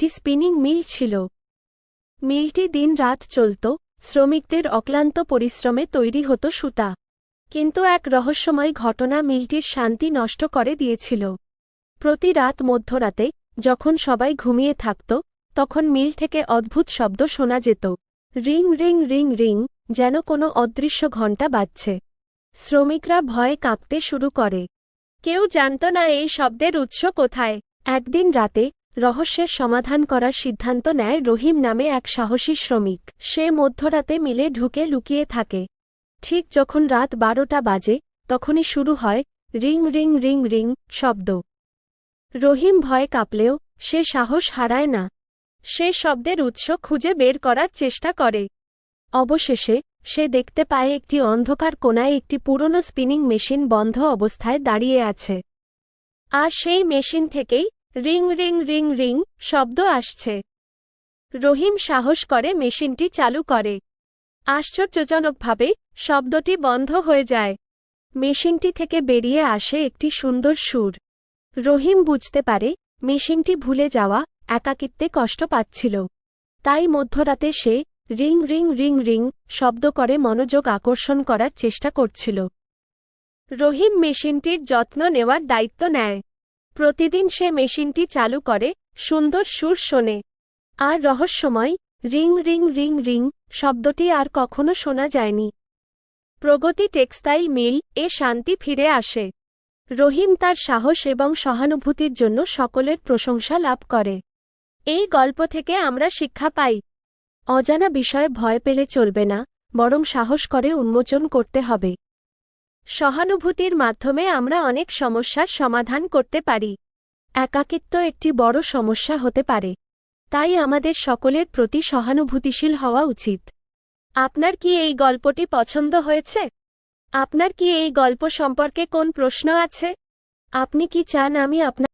একটি স্পিনিং মিল ছিল। মিলটি দিন রাত চলত, শ্রমিকদের অক্লান্ত পরিশ্রমে তৈরি হতো সুতা। কিন্তু এক রহস্যময় ঘটনা মিলটির শান্তি নষ্ট করে দিয়েছিল। প্রতি রাত মধ্যরাতে, যখন সবাই ঘুমিয়ে থাকত, তখন মিল থেকে অদ্ভুত শব্দ শোনা যেত। রিং রিং রিং রিং, যেন কোনো অদৃশ্য ঘণ্টা বাজছে। শ্রমিকরা ভয়ে কাঁপতে শুরু করে। কেউ জানত না এই শব্দের উৎস কোথায়। একদিন রাতে রহস্যের সমাধান করার সিদ্ধান্ত নেয় রহিম নামে এক সাহসী শ্রমিক। সে মধ্যরাতে মিলে ঢুকে লুকিয়ে থাকে। ঠিক যখন রাত বারোটা বাজে, তখনই শুরু হয় রিং রিং রিং রিং শব্দ। রহিম ভয়ে কাঁপলেও সে সাহস হারায় না। সে শব্দের উৎস খুঁজে বের করার চেষ্টা করে। অবশেষে সে দেখতে পায় একটি অন্ধকার কোণায় একটি পুরনো স্পিনিং মেশিন বন্ধ অবস্থায় দাঁড়িয়ে আছে। আর সেই মেশিন থেকেই রিং রিং রিং রিং শব্দ আসছে। রহিম সাহস করে মেশিনটি চালু করে। আশ্চর্যজনকভাবে শব্দটি বন্ধ হয়ে যায়। মেশিনটি থেকে বেরিয়ে আসে একটি সুন্দর সুর। রহিম বুঝতে পারে মেশিনটি ভুলে যাওয়া একাকিত্বে কষ্ট পাচ্ছিল। তাই মধ্যরাতে সে রিং রিং রিং রিং শব্দ করে মনোযোগ আকর্ষণ করার চেষ্টা করছিল। রহিম মেশিনটির যত্ন নেওয়ার দায়িত্ব নেয়। প্রতিদিন সে মেশিনটি চালু করে, সুন্দর সুর শোনে। আর রহস্যময়, রিং রিং রিং রিং, শব্দটি আর কখনো শোনা যায়নি। প্রগতি টেক্সটাইল মিল এ শান্তি ফিরে আসে। রহিম তার সাহস এবং সহানুভূতির জন্য সকলের প্রশংসা লাভ করে। এই গল্প থেকে আমরা শিক্ষা পাই। অজানা বিষয়ে ভয় পেলে চলবে না, বরং সাহস করে উন্মোচন করতে হবে। সহানুভূতির মাধ্যমে আমরা অনেক সমস্যার সমাধান করতে পারি। একাকিত্ব একটি বড় সমস্যা হতে পারে। তাই আমাদের সকলের প্রতি সহানুভূতিশীল হওয়া উচিত। আপনার কি এই গল্পটি পছন্দ হয়েছে? আপনার কি এই গল্প সম্পর্কে কোন প্রশ্ন আছে? আপনি কি চান আমি আপনার